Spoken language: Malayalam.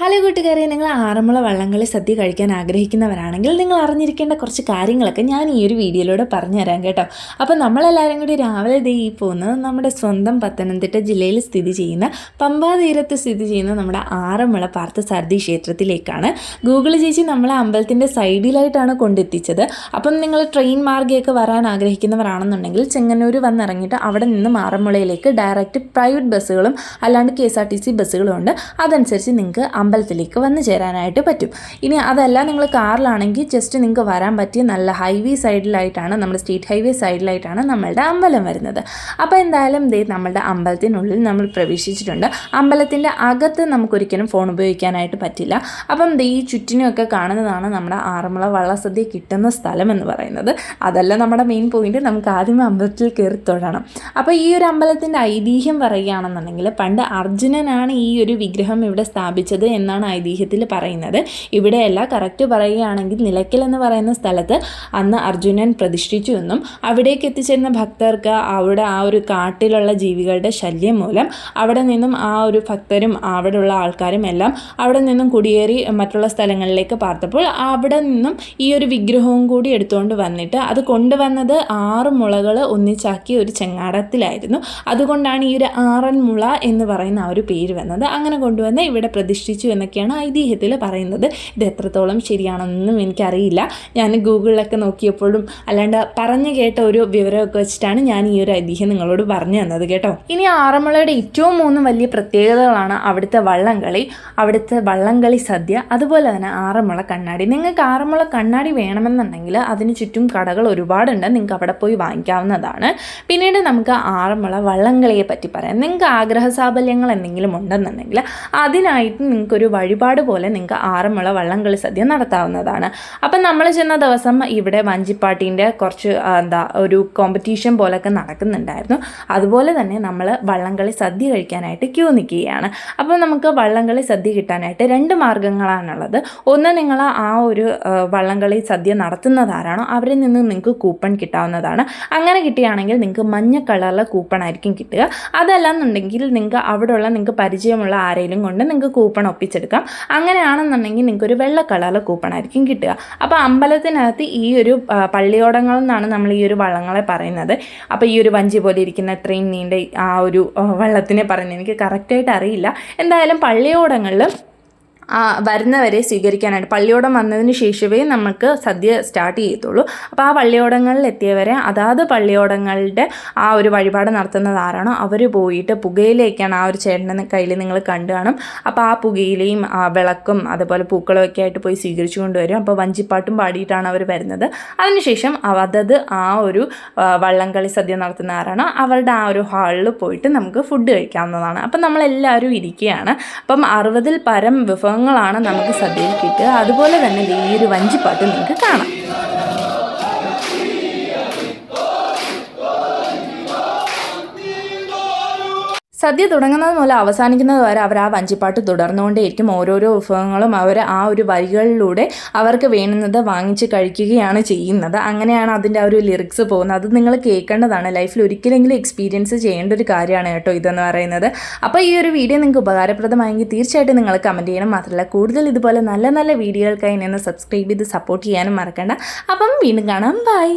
ഹലോ കൂട്ടുകാരെ നിങ്ങൾ ആറന്മുള വള്ളംകളി സദ്യ കഴിക്കാൻ ആഗ്രഹിക്കുന്നവരാണെങ്കിൽ നിങ്ങൾ അറിഞ്ഞിരിക്കേണ്ട കുറച്ച് കാര്യങ്ങളൊക്കെ ഞാൻ ഈ ഒരു വീഡിയോയിലൂടെ പറഞ്ഞു തരാം കേട്ടോ. അപ്പോൾ നമ്മളെല്ലാവരും കൂടി രാവിലെ ദേ ഈ പോകുന്നത് നമ്മുടെ സ്വന്തം പത്തനംതിട്ട ജില്ലയിൽ സ്ഥിതി ചെയ്യുന്ന പമ്പാ തീരത്ത് സ്ഥിതി ചെയ്യുന്ന നമ്മുടെ ആറന്മുള പാർത്ഥസാരഥി ക്ഷേത്രത്തിലേക്കാണ്. ഗൂഗിൾ ചേച്ചി നമ്മളെ അമ്പലത്തിന്റെ സൈഡിലായിട്ടാണ് കൊണ്ടെത്തിച്ചത്. അപ്പം നിങ്ങൾ ട്രെയിൻ മാർഗമൊക്കെ വരാൻ ആഗ്രഹിക്കുന്നവരാണെന്നുണ്ടെങ്കിൽ ചെങ്ങന്നൂർ വന്നിറങ്ങിയിട്ട് അവിടെ നിന്നും ആറന്മുളയിലേക്ക് ഡയറക്റ്റ് പ്രൈവറ്റ് ബസ്സുകളും അല്ലാണ്ട് K S R T C ബസ്സുകളും ഉണ്ട്. അതനുസരിച്ച് നിങ്ങൾക്ക് അമ്പലത്തിലേക്ക് വന്നു ചേരാനായിട്ട് പറ്റും. ഇനി അതല്ല നിങ്ങൾ കാറിലാണെങ്കിൽ ജസ്റ്റ് നിങ്ങൾക്ക് വരാൻ പറ്റിയ നല്ല ഹൈവേ സൈഡിലായിട്ടാണ് നമ്മുടെ സ്റ്റേറ്റ് ഹൈവേ സൈഡിലായിട്ടാണ് നമ്മളുടെ അമ്പലം വരുന്നത്. അപ്പോൾ എന്തായാലും ദേ നമ്മളുടെ അമ്പലത്തിനുള്ളിൽ നമ്മൾ പ്രവേശിച്ചിട്ടുണ്ട്. അമ്പലത്തിന്റെ അകത്ത് നമുക്കൊരിക്കലും ഫോൺ ഉപയോഗിക്കാനായിട്ട് പറ്റില്ല. അപ്പം ദേ ഈ ചുറ്റിനുമൊക്കെ കാണുന്നതാണ് നമ്മുടെ ആറന്മുള വള്ളസദ്യ കിട്ടുന്ന സ്ഥലം എന്ന് പറയുന്നത്. അതല്ല നമ്മുടെ മെയിൻ പോയിന്റ് നമുക്ക് ആദ്യം അമ്പലത്തിൽ കയറി തൊഴണം. അപ്പോൾ ഈ ഒരു അമ്പലത്തിന്റെ ഐതിഹ്യം പറയുകയാണെന്നുണ്ടെങ്കിൽ പണ്ട് അർജുനനാണ് ഈ ഒരു വിഗ്രഹം ഇവിടെ സ്ഥാപിച്ചത് എന്നാണ് ഐതിഹ്യത്തിൽ പറയുന്നത്. ഇവിടെയല്ല കറക്റ്റ് പറയുകയാണെങ്കിൽ നിലയ്ക്കൽ എന്ന് പറയുന്ന സ്ഥലത്ത് അന്ന് അർജുനൻ പ്രതിഷ്ഠിച്ചു എന്നും അവിടേക്ക് എത്തിച്ചേരുന്ന ഭക്തർക്ക് അവിടെ ആ ഒരു കാട്ടിലുള്ള ജീവികളുടെ ശല്യം മൂലം അവിടെ നിന്നും ആ ഒരു ഭക്തരും അവിടെയുള്ള ആൾക്കാരും എല്ലാം അവിടെ നിന്നും കുടിയേറി മറ്റുള്ള സ്ഥലങ്ങളിലേക്ക് പാർത്തപ്പോൾ അവിടെ നിന്നും ഈ ഒരു വിഗ്രഹവും കൂടി എടുത്തുകൊണ്ട് വന്നിട്ട് അത് കൊണ്ടുവന്നത് ആറ് മുളകൾ ഒന്നിച്ചാക്കിയ ഒരു ചെങ്ങാടത്തിലായിരുന്നു. അതുകൊണ്ടാണ് ഈ ഒരു ആറന്മുള എന്ന് പറയുന്ന ആ ഒരു പേര് വന്നത്. അങ്ങനെ കൊണ്ടുവന്ന് ഇവിടെ പ്രതിഷ്ഠിച്ചു എന്നൊക്കെയാണ് ഐതിഹ്യത്തിൽ പറയുന്നത്. ഇത് എത്രത്തോളം ശരിയാണെന്നൊന്നും എനിക്കറിയില്ല. ഞാൻ ഗൂഗിളിലൊക്കെ നോക്കിയപ്പോഴും അല്ലാണ്ട് പറഞ്ഞു കേട്ട ഒരു വിവരമൊക്കെ വെച്ചിട്ടാണ് ഞാൻ ഈ ഒരു ഐതിഹ്യം നിങ്ങളോട് പറഞ്ഞു തന്നത് കേട്ടോ. ഇനി ആറന്മുളയുടെ ഏറ്റവും മൂന്ന് വലിയ പ്രത്യേകതകളാണ് അവിടുത്തെ വള്ളംകളി അവിടുത്തെ വള്ളംകളി സദ്യ അതുപോലെ തന്നെ ആറന്മുള കണ്ണാടി. നിങ്ങൾക്ക് ആറന്മുള കണ്ണാടി വേണമെന്നുണ്ടെങ്കിൽ അതിന് ചുറ്റും കടകൾ ഒരുപാടുണ്ട്. നിങ്ങൾക്ക് അവിടെ പോയി വാങ്ങിക്കാവുന്നതാണ്. പിന്നീട് നമുക്ക് ആറന്മുള വള്ളംകളിയെ പറ്റി പറയാം. നിങ്ങൾക്ക് ആഗ്രഹ സാഫല്യങ്ങൾ എന്തെങ്കിലും ഉണ്ടെന്നുണ്ടെങ്കിൽ അതിനായിട്ട് നിങ്ങൾക്കൊരു വഴിപാട് പോലെ നിങ്ങൾക്ക് ആറന്മുള വള്ളംകളി സദ്യ നടത്താവുന്നതാണ്. അപ്പം നമ്മൾ ചെന്ന ദിവസം ഇവിടെ വഞ്ചിപ്പാട്ടീന്റെ കുറച്ച് എന്താ ഒരു കോമ്പറ്റീഷൻ പോലൊക്കെ നടക്കുന്നുണ്ടായിരുന്നു. അതുപോലെ തന്നെ നമ്മൾ വള്ളംകളി സദ്യ കഴിക്കാനായിട്ട് ക്യൂ നിൽക്കുകയാണ്. അപ്പോൾ നമുക്ക് വള്ളംകളി സദ്യ കിട്ടാനായിട്ട് രണ്ട് മാർഗങ്ങളാണുള്ളത് ഒന്ന് നിങ്ങൾ ആ ഒരു വള്ളംകളി സദ്യ നടത്തുന്നതാരാണോ അവരിൽ നിന്ന് നിങ്ങൾക്ക് കൂപ്പൺ കിട്ടാവുന്നതാണ്. അങ്ങനെ കിട്ടുകയാണെങ്കിൽ നിങ്ങൾക്ക് മഞ്ഞ കളറിലെ കൂപ്പൺ ആയിരിക്കും കിട്ടുക. അതല്ല എന്നുണ്ടെങ്കിൽ നിങ്ങൾക്ക് അവിടെയുള്ള നിങ്ങൾക്ക് പരിചയമുള്ള ആരെങ്കിലും കൊണ്ട് നിങ്ങൾക്ക് കൂപ്പൺ ഒപ്പിച്ചെടുക്കാം അങ്ങനെയാണെന്നുണ്ടെങ്കിൽ നിങ്ങൾക്ക് ഒരു വെള്ള കളറിലെ കൂപ്പൺ ആയിരിക്കും കിട്ടുക. അപ്പോൾ അമ്പലത്തിനകത്ത് ഈ ഒരു പള്ളിയോടങ്ങളിൽ എന്നാണ് നമ്മൾ ഈ ഒരു വള്ളങ്ങളെ പറയുന്നത്. അപ്പോൾ ഈ ഒരു വഞ്ചി പോലെ ഇരിക്കുന്ന ഇത്രയും നീണ്ട ആ ഒരു വള്ളത്തിനെ പറയുന്നത് എനിക്ക് കറക്റ്റായിട്ട് അറിയില്ല. എന്തായാലും പള്ളിയോടങ്ങളിൽ വരുന്നവരെ സ്വീകരിക്കാനായിട്ട്. പള്ളിയോടം വന്നതിന് ശേഷമേ നമുക്ക് സദ്യ സ്റ്റാർട്ട് ചെയ്യത്തുള്ളൂ. അപ്പോൾ ആ പള്ളിയോടങ്ങളിൽ എത്തിയവരെ അതാത് പള്ളിയോടങ്ങളുടെ ആ ഒരു വഴിപാട് നടത്തുന്നത് ആരാണോ അവർ പോയിട്ട് പുകയിലേക്കാണ് ആ ഒരു ചേട്ടന്റെ കയ്യിൽ നിങ്ങൾ കണ്ടു കാണും. അപ്പോൾ ആ പുകയിലയും ആ വിളക്കും അതുപോലെ പൂക്കളും ഒക്കെ ആയിട്ട് പോയി സ്വീകരിച്ചു കൊണ്ടുവരും അപ്പോൾ വഞ്ചിപ്പാട്ടും പാടിയിട്ടാണ് അവർ വരുന്നത്. അതിനുശേഷം അതത് ആ ഒരു വള്ളംകളി സദ്യ നടത്തുന്ന ആരാണോ അവരുടെ ആ ഒരു ഹാളിൽ പോയിട്ട് നമുക്ക് ഫുഡ് കഴിക്കാവുന്നതാണ്. അപ്പം നമ്മളെല്ലാവരും ഇരിക്കുകയാണ്. അപ്പം അറുപതിൽ പരം വിഭവങ്ങളാണ് നമുക്ക് സദ്യയിൽ കിട്ടുക. അതുപോലെ തന്നെ ഈ ഒരു വഞ്ചിപ്പാട്ട് നിങ്ങൾക്ക് കാണാം. സദ്യ തുടങ്ങുന്നത് മുതൽ അവസാനിക്കുന്നത് വരെ അവർ ആ വഞ്ചിപ്പാട്ട് തുടർന്നുകൊണ്ടേയിരിക്കും. ഓരോരോ വിഭവങ്ങളും അവർ ആ ഒരു വരികളിലൂടെ അവർക്ക് വേണ്ടുന്നത് വാങ്ങിച്ച് കഴിക്കുകയാണ് ചെയ്യുന്നത്. അങ്ങനെയാണ് അതിന്റെ ആ ഒരു ലിറിക്സ് പോകുന്നത്. അത് നിങ്ങൾ കേൾക്കേണ്ടതാണ്. ലൈഫിൽ ഒരിക്കലെങ്കിലും എക്സ്പീരിയൻസ് ചെയ്യേണ്ട ഒരു കാര്യമാണ് കേട്ടോ ഇതെന്ന് പറയുന്നത്. അപ്പോൾ ഈ ഒരു വീഡിയോ നിങ്ങൾക്ക് ഉപകാരപ്രദമായെങ്കിൽ തീർച്ചയായിട്ടും നിങ്ങൾ കമന്റ് ചെയ്യണം. മാത്രമല്ല കൂടുതൽ ഇതുപോലെ നല്ല നല്ല വീഡിയോകൾക്കായി എന്നെ സബ്സ്ക്രൈബ് ചെയ്ത് സപ്പോർട്ട് ചെയ്യാനും മറക്കണ്ട. അപ്പം വീണ്ടും കാണാം. ബൈ